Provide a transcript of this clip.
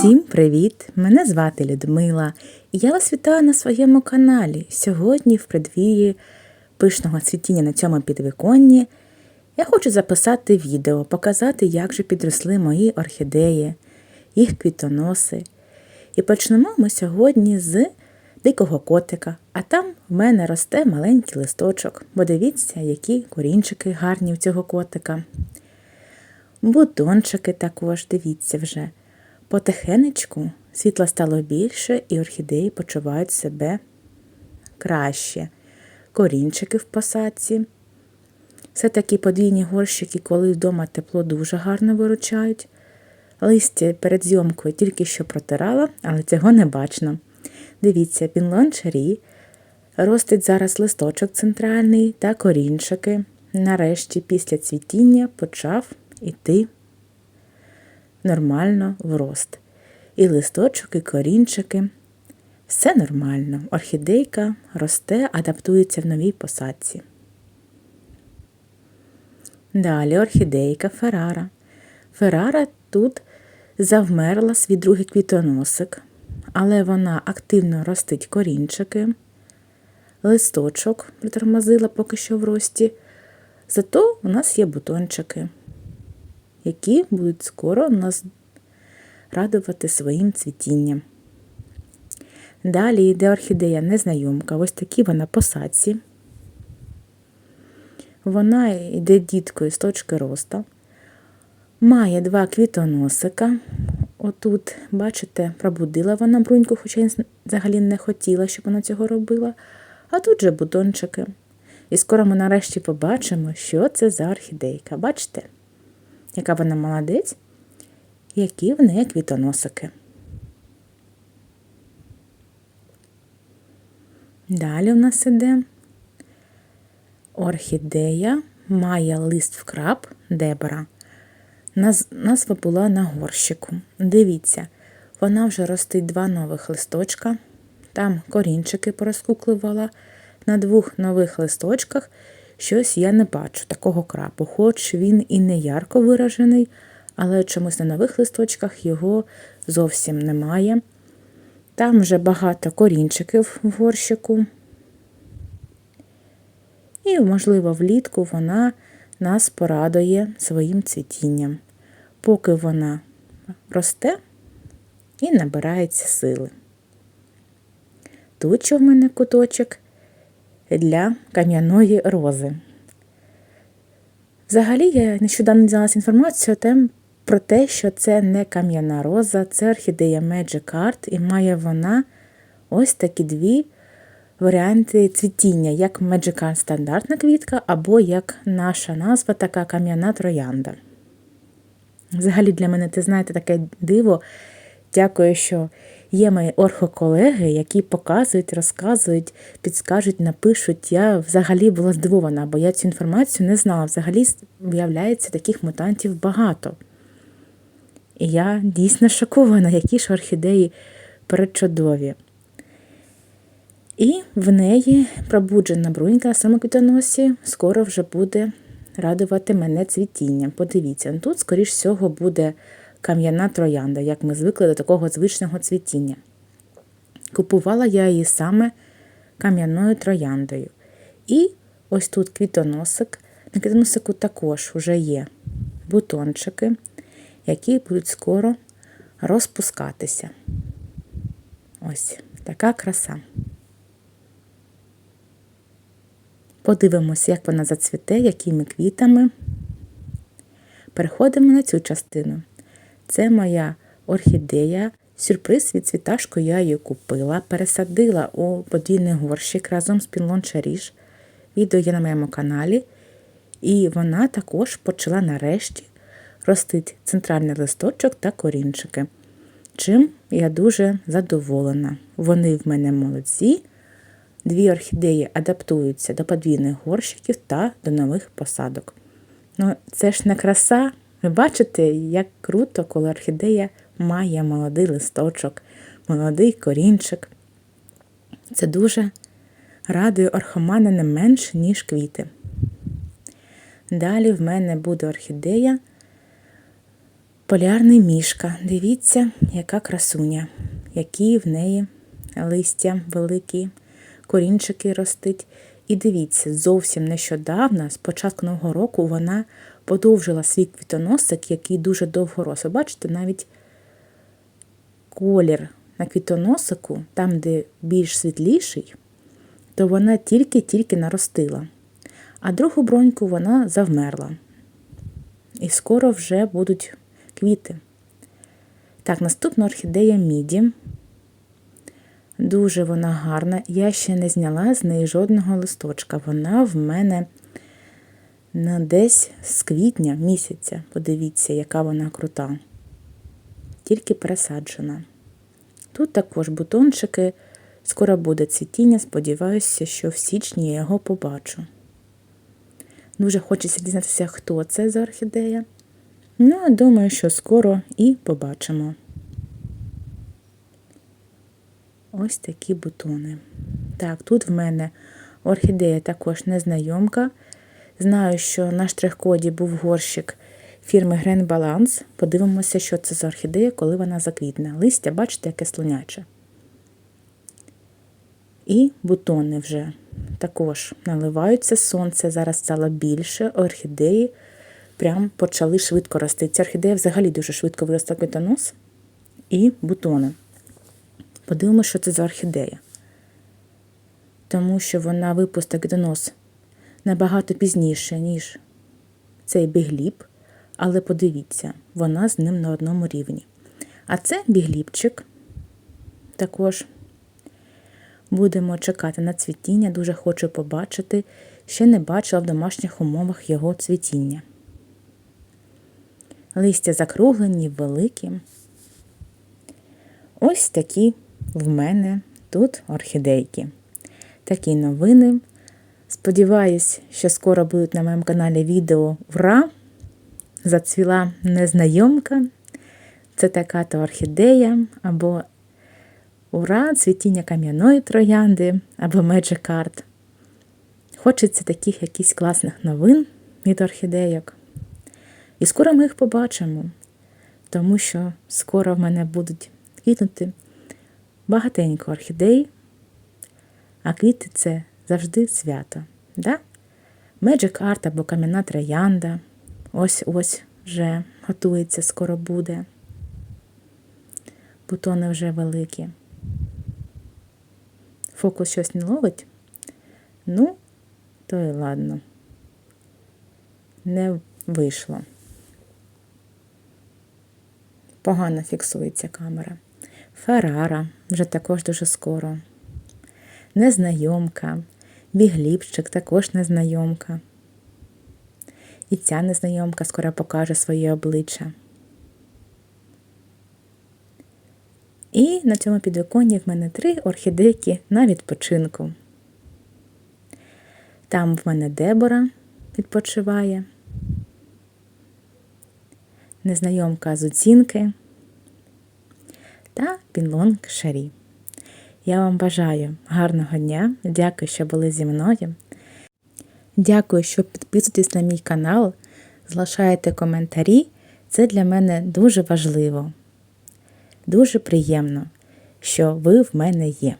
Всім привіт! Мене звати Людмила, і я вас вітаю на своєму каналі. Сьогодні, в преддвір'ї пишного цвітіння на цьому підвіконні, я хочу записати відео, показати, як же підросли мої орхідеї, їх квітоноси. І почнемо ми сьогодні з дикого котика, а там в мене росте маленький листочок. Бо дивіться, які корінчики гарні у цього котика. Бутончики також, дивіться вже. Потихенечку світла стало більше, і орхідеї почувають себе краще. Корінчики в посадці. Все такі подвійні горщики, коли вдома тепло дуже гарно виручають. Листя перед зйомкою тільки що протирала, але цього не бачно. Дивіться, пінлончері. Ростить зараз листочок центральний та корінчики. Нарешті, після цвітіння, почав іти нормально в рост. І листочок, і корінчики. Все нормально. Орхідейка росте, адаптується в новій посадці. Далі орхідейка Феррара. Феррара тут завмерла свій другий квітоносик, але вона активно ростить корінчики, листочок притормозила поки що в рості. Зато у нас є бутончики які будуть скоро нас радувати своїм цвітінням. Далі йде орхідея незнайомка, ось такі вона посадці. Вона йде діткою з точки роста. Має два квітоносика. Отут, бачите, пробудила вона бруньку, хоча я взагалі не хотіла, щоб вона цього робила. А тут же бутончики. І скоро ми нарешті побачимо, що це за орхідейка. Бачите? Яка вона молодець, які в неї квітоносики. Далі у нас іде орхідея має лист в краб дебра. Назва була на горщику. Дивіться, вона вже ростить два нових листочка. Там корінчики порозкуклювала. На двох нових листочках Щось я не бачу такого крапу, хоч він і не ярко виражений, але чомусь на нових листочках його зовсім немає. Там вже багато корінчиків в горщику. І, можливо, влітку вона нас порадує своїм цвітінням, поки вона росте і набирається сили. Тут що в мене куточок для кам'яної рози. Взагалі, я нещодавно дізналася інформацію про те, що це не кам'яна роза, це орхідея Magic Art, і має вона ось такі дві варіанти цвітіння, як Magic Art стандартна квітка, або як наша назва, така кам'яна троянда. Взагалі, для мене, ти знаєте, таке диво. Дякую, що Є мої орхоколеги, які показують, розказують, підскажуть, напишуть. Я взагалі була здивована, бо я цю інформацію не знала. Взагалі, виявляється, таких мутантів багато. І я дійсно шокована, які ж орхідеї перечудові. І в неї пробуджена брунька на самоквітоносі скоро вже буде радувати мене цвітінням. Подивіться, тут, скоріш всього, буде кам'яна троянда, як ми звикли до такого звичного цвітіння. Купувала я її саме кам'яною трояндою. І ось тут квітоносик. На квітоносику також вже є бутончики, які будуть скоро розпускатися. Ось така краса. Подивимося, як вона зацвіте, якими квітами. Переходимо на цю частину. Це моя орхідея. Сюрприз від цвіташку я її купила, пересадила у подвійний горщик разом з пінлончаріж. Відео є на моєму каналі. І вона також почала нарешті ростити центральний листочок та корінчики. Чим я дуже задоволена. Вони в мене молодці. Дві орхідеї адаптуються до подвійних горщиків та до нових посадок. Ну, Це ж не краса. Ви бачите, як круто, коли орхідея має молодий листочок, молодий корінчик. Це дуже радує орхомана не менше, ніж квіти. Далі в мене буде орхідея Полярний мішка. Дивіться, яка красуня, які в неї листя великі, корінчики ростуть. І дивіться, зовсім нещодавно, з початку нового року, вона подовжила свій квітоносик, який дуже довго рос. Бачите, навіть колір на квітоносику, там, де більш світліший, то вона тільки-тільки наростила. А другу броньку вона завмерла. І скоро вже будуть квіти. Так, наступна орхідея Міді. Дуже вона гарна. Я ще не зняла з неї жодного листочка. Вона в мене на десь з квітня місяця. Подивіться, яка вона крута. Тільки пересаджена. Тут також бутончики. Скоро буде цвітіння. Сподіваюся, що в січні я його побачу. Дуже хочеться дізнатися, хто це за орхідея. Ну, думаю, що скоро і побачимо. Ось такі бутони. Так, тут в мене орхідея також незнайомка. Знаю, що на штрих-коді був горщик фірми Grand Balance. Подивимося, що це за орхідея, коли вона заквітне. Листя, бачите, яке слоняче. І бутони вже також наливаються сонце. Зараз стало більше. Орхідеї прям почали швидко рости. Ця орхідея взагалі дуже швидко виросла квітонос і бутони. Подивимося, що це за орхідея. Тому що вона випустила квітонос набагато пізніше, ніж цей бігліп. Але подивіться, вона з ним на одному рівні. А це бігліпчик. Також будемо чекати на цвітіння. Дуже хочу побачити. Ще не бачила в домашніх умовах його цвітіння. Листя закруглені, великі. Ось такі в мене тут орхідейки. Такі новини. Сподіваюсь, що скоро будуть на моєму каналі відео Ура! Зацвіла незнайомка. Це така то орхідея, або Ура, цвітіння кам'яної троянди, або Magic. Хочеться таких якісь класних новин від орхідейок. І скоро ми їх побачимо, тому що скоро в мене будуть квітнути багатенько орхідей, а квіти це завжди свято. Да? Magic Art або кам'яна троянда. Ось-ось вже готується, скоро буде. Бутони вже великі. Фокус щось не ловить. Ну, то і ладно. Не вийшло. Погано фіксується камера. Феррара вже також дуже скоро. Незнайомка, бігліпчик також незнайомка. І ця незнайомка скоро покаже своє обличчя. І на цьому підвиконні в мене три орхідейки на відпочинку. Там в мене Дебора відпочиває, незнайомка з оцінки та Пінлонг Шарі. Я вам бажаю гарного дня. Дякую, що були зі мною. Дякую, що підписуєтесь на мій канал, залишаєте коментарі. Це для мене дуже важливо. Дуже приємно, що ви в мене є.